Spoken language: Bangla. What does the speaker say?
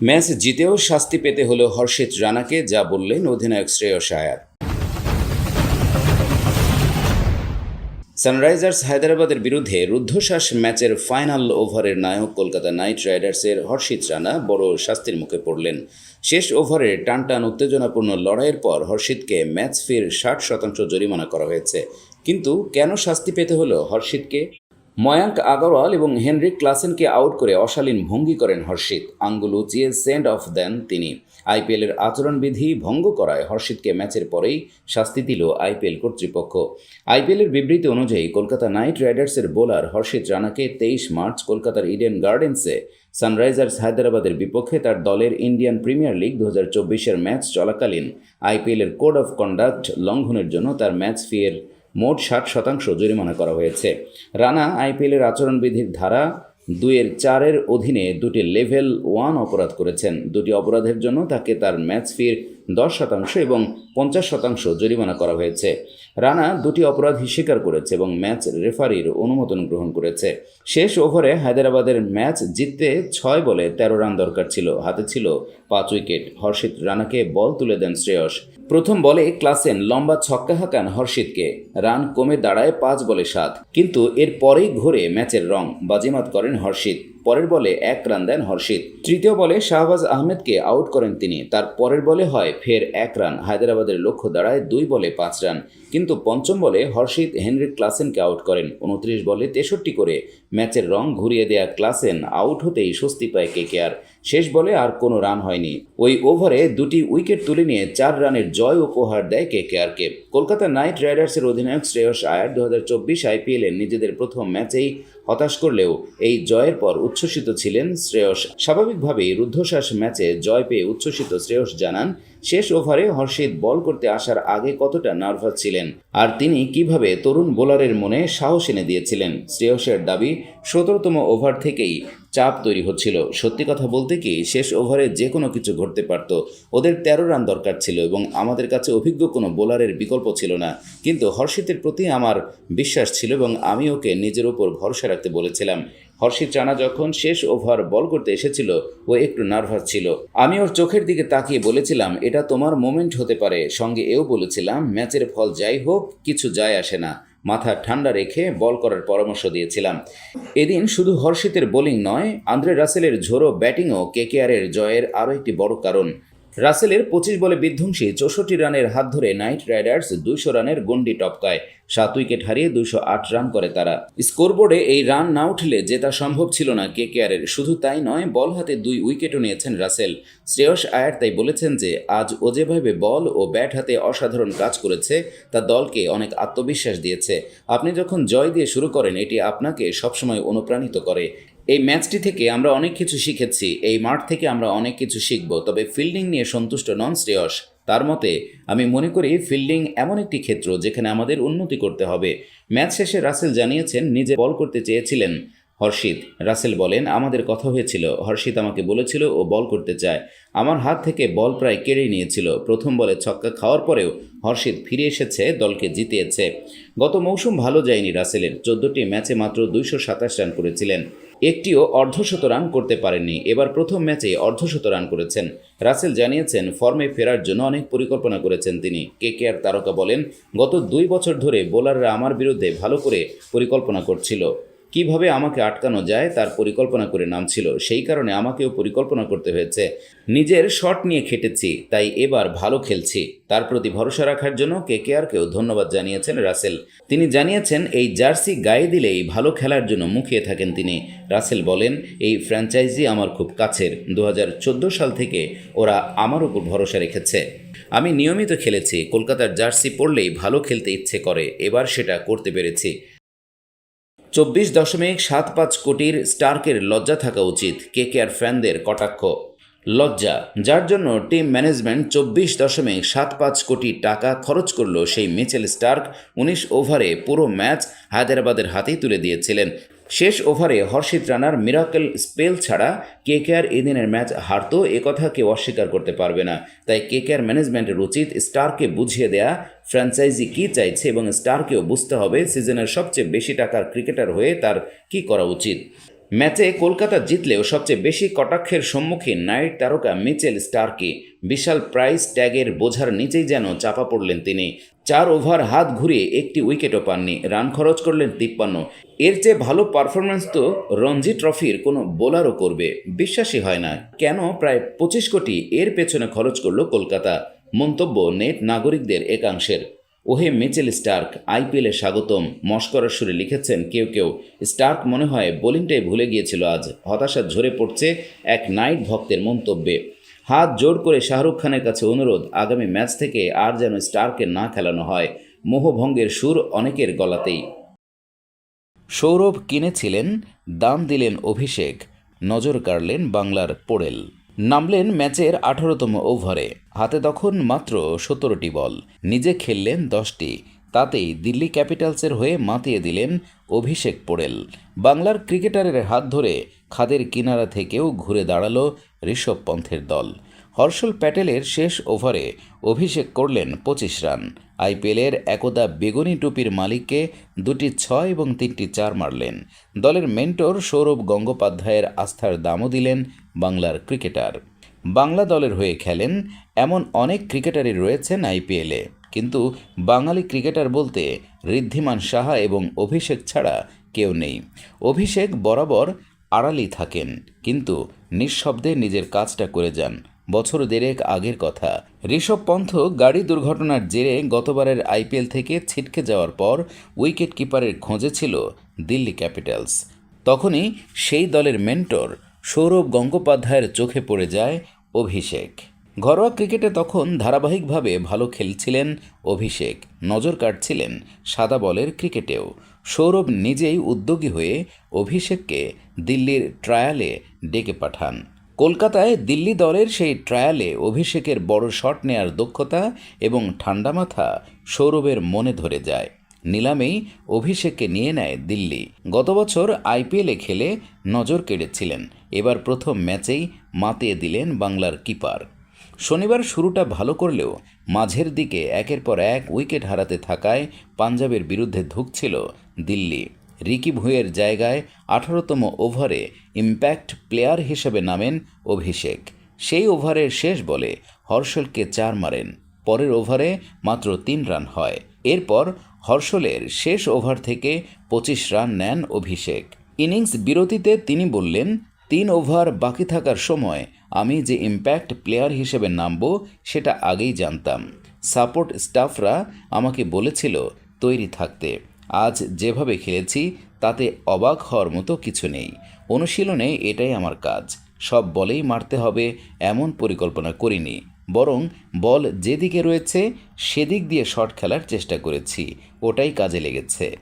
ম্যাচ জিতেও শাস্তি পেতে হলো হর্ষিত রানাকে, যা বললেন অধিনায়ক শ্রেয়স আয়ার। সানরাইজার্স হায়দ্রাবাদের বিরুদ্ধে রুদ্ধশ্বাস ম্যাচের ফাইনাল ওভারের নায়ক কলকাতা নাইট রাইডার্সের হর্ষিত রানা বড় শাস্তির মুখে পড়লেন। শেষ ওভারে টানটান উত্তেজনাপূর্ণ লড়াইয়ের পর হর্ষিতকে ম্যাচ ফির ষাট শতাংশ জরিমানা করা হয়েছে। কিন্তু কেন শাস্তি পেতে হলো হর্ষিতকে? ময়াঙ্ক আগরওয়াল এবং হেনরিক ক্লাসেনকে আউট করে অশালীন ভঙ্গি করেন হর্ষিত। আঙ্গুল উঁচিয়ে সেন্ড অফ দেন তিনি। আইপিএলের আচরণবিধি ভঙ্গ করায় হর্ষিতকে ম্যাচের পরেই শাস্তি দিল আইপিএল কর্তৃপক্ষ। আইপিএলের বিবৃতি অনুযায়ী কলকাতা নাইট রাইডার্সের বোলার হর্ষিত রানাকে তেইশ মার্চ কলকাতার ইডেন গার্ডেন্সে সানরাইজার্স হায়দ্রাবাদের বিপক্ষে তার দলের ইন্ডিয়ান প্রিমিয়ার লিগ দু হাজার চব্বিশের ম্যাচ চলাকালীন আইপিএলের কোড অফ কন্ডাক্ট লঙ্ঘনের জন্য তার ম্যাচ ফিয়ের মোট ষাট শতাংশ জরিমানা করা হয়েছে। রানা আইপিএলের আচরণবিধির ধারা দুয়ের চারের অধীনে দুটি লেভেল ওয়ান অপরাধ করেছেন। দুটি অপরাধের জন্য তাকে তার ম্যাচ ফির দশ শতাংশ এবং পঞ্চাশ শতাংশ জরিমানা করা হয়েছে। রানা দুটি অপরাধই স্বীকার করেছে এবং ম্যাচ রেফারির অনুমোদন গ্রহণ করেছে। শেষ ওভারে হায়দ্রাবাদের ম্যাচ জিততে ছয় বলে তেরো রান দরকার ছিল। হাতে ছিল পাঁচ উইকেট। হর্ষিত রানাকে বল তুলে দেন শ্রেয়স। প্রথম বলে ক্লাসেন লম্বা ছক্কা হাঁকান হর্ষিতকে। রান কমে দাঁড়ায় পাঁচ বলে সাত। কিন্তু এর পরেই ঘুরে ম্যাচের রং। বাজিমাত করেন হর্ষিত। পরের বলে এক রান দেন হর্ষিত। তৃতীয় বলে শাহবাজ আহমেদকে আউট করেন তিনি। তার পরের বলে হয় ফের এক রান। হায়দ্রাবাদের লক্ষ্য দাঁড়ায় দুই বলে পাঁচ রান। কিন্তু পঞ্চম বলে হর্ষিত হেনরিক ক্লাসেনকে আউট করেন। উনত্রিশ বলে তেষট্টি করে ম্যাচের রং ঘুরিয়ে দেয়া ক্লাসেন আউট হতেই স্বস্তি পায় কেকেআর। শেষ বলে আর কোনো রান হয়নি। ওই ওভারে দুটি উইকেট তুলে নিয়ে চার রানের জয় উপহার দেয় কেকেআরকে। কলকাতা নাইট রাইডার্সের অধিনায়ক শ্রেয়স আয়ার দু হাজার চব্বিশ আইপিএলের নিজেদের প্রথম ম্যাচেই হতাশ করলেও এই জয়ের পর উচ্ছ্বসিত ছিলেন শ্রেয়স। স্বাভাবিকভাবেই রুদ্ধশ্বাস ম্যাচে জয় পেয়ে উচ্ছ্বসিত শ্রেয়স জানান, শেষ ওভারে হর্ষিত বল করতে আসার আগে কতটা নার্ভাস ছিলেন আর তিনি কীভাবে তরুণ বোলারের মনে সাহস এনে দিয়েছিলেন? শ্রেয়সের দাবি, সতেরোতম ওভার থেকেই চাপ তৈরি হচ্ছিল। সত্যি কথা বলতে কি, শেষ ওভারে যে কোনো কিছু ঘটতে পারত। ওদের তেরো রান দরকার ছিল এবং আমাদের কাছে অভিজ্ঞ কোনো বোলারের বিকল্প ছিল না। কিন্তু হর্ষিতের প্রতি আমার বিশ্বাস ছিল এবং আমি ওকে নিজের উপর ভরসা রাখতে বলেছিলাম হর্ষিত রানা যখন শেষ ওভার বল করতে এসেছিল, ও একটু নার্ভাস ছিল। আমি ওর চোখের দিকে তাকিয়ে বলেছিলাম, এটা তোমার মোমেন্ট হতে পারে। সঙ্গে এও বলেছিলাম, ম্যাচের ফল যাই হোক, কিছু যায় আসে না। মাথা ঠান্ডা রেখে বল করার পরামর্শ দিয়েছিলাম। এদিন শুধু হর্ষিতের বোলিং নয়, আন্দ্রে রাসেলের ঝোড়ো ব্যাটিংও কেকেআরের জয়ের আরও একটি বড় কারণ। রাসেলের পঁচিশ বলে বিধ্বংসী চৌষট্টি রানের হাত ধরে নাইট রাইডার্স দুইশো রানের গন্ডি টপকায়। সাত উইকেট হারিয়ে দুইশো আট রান করে তারা। স্কোরবোর্ডে এই রান না উঠলে জেতা সম্ভব ছিল না কেকেআরের। শুধু তাই নয়, বল হাতে দুই উইকেটও নিয়েছেন রাসেল। শ্রেয়স আয়ার তাই বলেছেন যে, আজ ও যেভাবে বল ও ব্যাট হাতে অসাধারণ কাজ করেছে, তা দলকে অনেক আত্মবিশ্বাস দিয়েছে। আপনি যখন জয় দিয়ে শুরু করেন, এটি আপনাকে সবসময় অনুপ্রাণিত করে। এই ম্যাচটি থেকে আমরা অনেক কিছু শিখেছি, এই মাঠ থেকে আমরা অনেক কিছু শিখব, তবে ফিল্ডিং নিয়ে সন্তুষ্ট নন শ্রেয়স। তার মতে, আমি মনে করি ফিল্ডিং এমন একটি ক্ষেত্র যেখানে আমাদের উন্নতি করতে হবে। ম্যাচ শেষে রাসেল জানিয়েছেন, নিজে বল করতে চেয়েছিলেন। হর্ষিত, রাসেল বলেন, আমাদের কথা হয়েছিল। হর্ষিত আমাকে বলেছিল ও বল করতে চায়। আমার হাত থেকে বল প্রায় কেড়ে নিয়েছিল। প্রথম বলে ছক্কা খাওয়ার পরেও হর্ষিত ফিরে এসেছে, দলকে জিতিয়েছে। গত মৌসুম ভালো যায়নি রাসেলের। চোদ্দটি ম্যাচে মাত্র দুইশো সাতাশ রান করেছিলেন। একটিও অর্ধশত রান করতে পারেননি। এবার প্রথম ম্যাচে অর্ধশত রান করেছেন। রাসেল জানিয়েছেন, ফর্মে ফেরার জন্য অনেক পরিকল্পনা করেছেন তিনি। কে কে আর তারকা বলেন, গত দুই বছর ধরে বোলাররা আমার বিরুদ্ধে ভালো করে পরিকল্পনা করছিল। কীভাবে আমাকে আটকানো যায় তার পরিকল্পনা করে নামছিল। সেই কারণে আমাকেও পরিকল্পনা করতে হয়েছে। নিজের শট নিয়ে খেটেছি, তাই এবার ভালো খেলছি। তার প্রতি ভরসা রাখার জন্য কে কে আরকেও ধন্যবাদ জানিয়েছেন রাসেল। তিনি জানিয়েছেন, এই জার্সি গায়ে দিলেই ভালো খেলার জন্য মুখিয়ে থাকেন তিনি। রাসেল বলেন, এই ফ্র্যাঞ্চাইজি আমার খুব কাছের। দু হাজার চোদ্দ সাল থেকে ওরা আমার উপর ভরসা রেখেছে। আমি নিয়মিত খেলেছি। কলকাতার জার্সি পড়লেই ভালো খেলতে ইচ্ছে করে। এবার সেটা করতে পেরেছি। চব্বিশ দশমিক সাত পাঁচ কোটির স্টার্কের লজ্জা থাকা উচিত। কে কেয়ার ফ্যানদের কটাক্ষ? লজ্জা, যার জন্য টিম ম্যানেজমেন্ট চব্বিশ দশমিক সাত পাঁচ কোটি টাকা খরচ করল সেই মিচেল স্টার্ক। উনিশ ওভারে পুরো ম্যাচ হায়দ্রাবাদের হাতেই তুলে দিয়েছিলেন। শেষ ওভারে হর্ষিত রানার মিরাকেল স্পেল ছাড়া কে কে আর এদিনের ম্যাচ হারতো একথা কেউ অস্বীকার করতে পারবে না। তাই কে ম্যানেজমেন্টের উচিত স্টারকে বুঝিয়ে দেয়া ফ্র্যাঞ্চাইজি কী চাইছে এবং স্টারকেও বুঝতে হবে সিজনের সবচেয়ে বেশি টাকার ক্রিকেটার হয়ে তার কী করা উচিত। ম্যাচে কলকাতা জিতলেও সবচেয়ে বেশি কটাক্ষের সম্মুখীন নাইট তারকা মিচেল স্টারকি। বিশাল প্রাইস ট্যাগের বোঝার নিচেই যেন চাপা পড়লেন তিনি। চার ওভার হাত ঘুরিয়ে একটি উইকেটও পাননি। রান খরচ করলেন তিপ্পান্ন। এর চেয়ে ভালো পারফরম্যান্স তো রঞ্জি ট্রফির কোনো বোলারও করবে। বিশ্বাসই হয় না কেন প্রায় পঁচিশ কোটি এর পেছনে খরচ করল কলকাতা। মন্তব্য নেট নাগরিকদের একাংশের। ওহে মিচেল স্টার্ক, আইপিএলে স্বাগতম। মস্করার সুরে লিখেছেন কেউ কেউ, স্টার্ক মনে হয় বোলিংটাই ভুলে গিয়েছিল আজ। হতাশা ঝরে পড়ছে এক নাইট ভক্তের মন্তব্যে। হাত জোর করে শাহরুখ খানের কাছে অনুরোধ, আগামী ম্যাচ থেকে আর যেন স্টারকে না খেলানো হয়। মোহভঙ্গের সুর অনেকের গলাতেই। সৌরভ কিনেছিলেন, দাম দিলেন অভিষেক, নজর কাড়লেন বাংলার পোড়েল। নামলেন ম্যাচের আঠারোতম ওভারে। হাতে তখন মাত্র সতেরোটি বল। নিজে খেললেন দশটি। তাতেই দিল্লি ক্যাপিটালসের হয়ে মাতিয়ে দিলেন অভিষেক পোড়েল। বাংলার ক্রিকেটারের হাত ধরে খাদের কিনারা থেকেও ঘুরে দাঁড়াল ঋষভ পন্থের দল। হর্ষল প্যাটেলের শেষ ওভারে অভিষেক করলেন পঁচিশ রান। আইপিএলের একদা বেগুনি টুপির মালিককে দুটি ছয় এবং তিনটি চার মারলেন। দলের মেন্টর সৌরভ গঙ্গোপাধ্যায়ের আস্থার দামও দিলেন বাংলার ক্রিকেটার। বাংলা দলের হয়ে খেলেন এমন অনেক ক্রিকেটারই রয়েছেন আইপিএলে, কিন্তু বাঙালি ক্রিকেটার বলতে ঋদ্ধিমান সাহা এবং অভিষেক ছাড়া কেউ নেই। অভিষেক বরাবর আড়ালি থাকেন, কিন্তু নিঃশব্দে নিজের কাজটা করে যান বছর দেড়েক আগের কথা। ঋষভ পন্থ গাড়ি দুর্ঘটনার জেরে গতবারের আইপিএল থেকে ছিটকে যাওয়ার পর উইকেট কিপারের খোঁজে ছিল দিল্লি ক্যাপিটালস। তখনই সেই দলের মেন্টর সৌরভ গঙ্গোপাধ্যায়ের চোখে পড়ে যায় অভিষেক। ঘরোয়া ক্রিকেটে তখন ধারাবাহিকভাবে ভালো খেলছিলেন অভিষেক, নজর কাটছিলেন সাদা বলের ক্রিকেটেও। সৌরভ নিজেই উদ্যোগী হয়ে অভিষেককে দিল্লির ট্রায়ালে ডেকে পাঠান। কলকাতায় দিল্লি দলের সেই ট্রায়ালে অভিষেকের বড় শট নেয়ার দক্ষতা এবং ঠান্ডা মাথা সৌরভের মনে ধরে যায়। নিলামেই অভিষেককে নিয়ে নেয় দিল্লি। গত বছর আইপিএলে খেলে নজর কেড়েছিলেন। এবার প্রথম ম্যাচেই মাতিয়ে দিলেন বাংলার কিপার। শনিবার শুরুটা ভালো করলেও মাঝের দিকে একের পর এক উইকেট হারাতে থাকায় পাঞ্জাবের বিরুদ্ধে ধুঁকছিল দিল্লি। রিকি ভুঁইয়ের জায়গায় আঠারোতম ওভারে ইম্প্যাক্ট প্লেয়ার হিসেবে নামেন অভিষেক। সেই ওভারের শেষ বলে হর্ষলকে চার মারেন। পরের ওভারে মাত্র তিন রান হয়। এরপর হর্ষলের শেষ ওভার থেকে পঁচিশ রান নেন অভিষেক। ইনিংস বিরতিতে তিনি বললেন, তিন ওভার বাকি থাকার সময় আমি যে ইম্প্যাক্ট প্লেয়ার হিসেবে নামব সেটা আগেই জানতাম। সাপোর্ট স্টাফরা আমাকে বলেছিল তৈরি থাকতে। আজ যেভাবে খেলেছি, তাতে অবাক হওয়ার মতো কিছু নেই। অনুশীলনে এটাই আমার কাজ। সব বলেই মারতে হবে, এমন পরিকল্পনা করিনি। বরং বল যেদিকে রয়েছে, সেদিক দিয়ে শট খেলার চেষ্টা করেছি। ওটাই কাজে লেগেছে।